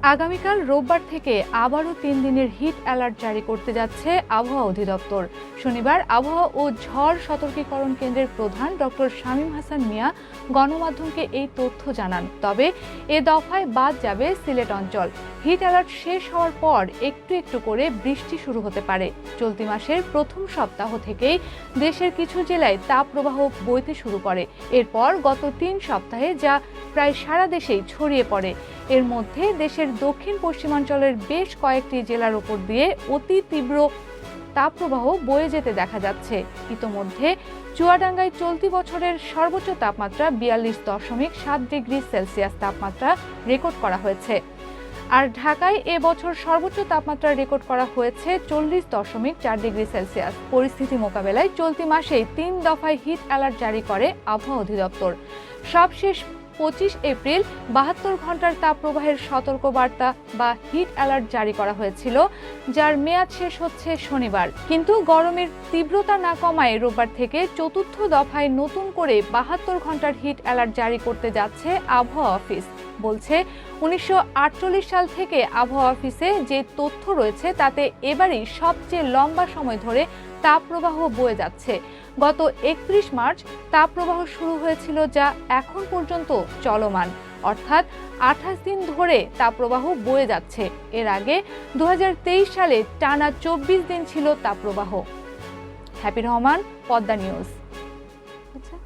আগামীকাল রোববার থেকে আবারও তিন দিনের হিট অ্যালার্ট জারি করতে যাচ্ছে আবহাওয়া অধিদপ্তর। শনিবার আবহাওয়া ও ঝড় সতর্কীকরণ কেন্দ্রের প্রধান ডক্টর শামীম হাসান মিয়া গণমাধ্যমকে এই তথ্য জানান। তবে এ দফায় বাদ যাবে সিলেট অঞ্চল। হিট অ্যালার্ট শেষ হওয়ার পর একটু একটু করে বৃষ্টি শুরু হতে পারে। চলতি মাসের প্রথম সপ্তাহ থেকেই দেশের কিছু জেলায় তাপপ্রবাহ বইতে শুরু করে। এরপর গত তিন সপ্তাহে যা প্রায় সারা দেশেই ছড়িয়ে পড়ে। এর মধ্যে দেশের দক্ষিণ পশ্চিমাঞ্চলের বেশ কয়েকটি জেলার উপর দিয়ে অতি তীব্র তাপপ্রবাহ বয়ে যেতে দেখা যাচ্ছে। ইতোমধ্যে চুয়াডাঙ্গায় চলতি বছরের সর্বোচ্চ তাপমাত্রা বিয়াল্লিশ দশমিক সাত ডিগ্রি সেলসিয়াস তাপমাত্রা রেকর্ড করা হয়েছে। আর ঢাকায় এবছর সর্বোচ্চ তাপমাত্রা রেকর্ড করা হয়েছে চল্লিশ দশমিক চার ডিগ্রি সেলসিয়াস। পরিস্থিতি মোকাবেলায় চলতি মাসেই তিন দফায় হিট অ্যালার্ট জারি করে আবহাওয়া অধিদপ্তর। সবশেষ পঁচিশ এপ্রিল বাহাত্তর ঘণ্টার তাপপ্রবাহের সতর্কবার্তা বা হিট অ্যালার্ট জারি করা হয়েছিল, যার মেয়াদ শেষ হচ্ছে শনিবার। কিন্তু গরমের তীব্রতা না কমায় রোববার থেকে চতুর্থ দফায় নতুন করে বাহাত্তর ঘণ্টার হিট অ্যালার্ট জারি করতে যাচ্ছে আবহাওয়া অফিস। বলছে, উনিশশো আটচল্লিশ সাল থেকে আবহাওয়া অফিসে যে তথ্য রয়েছে তাতে এবারই সবচেয়ে লম্বা সময় ধরে তাপপ্রবাহ বয়ে যাচ্ছে। গত একত্রিশ মার্চ তাপপ্রবাহ শুরু হয়েছিল যা এখন পর্যন্ত চলমান। অর্থাৎ আঠাশ দিন ধরে তাপপ্রবাহ বয়ে যাচ্ছে। এর আগে দু হাজার তেইশ সালে টানা চব্বিশ দিন ছিল তাপপ্রবাহ। Happy Rahman, Padma News. আচ্ছা।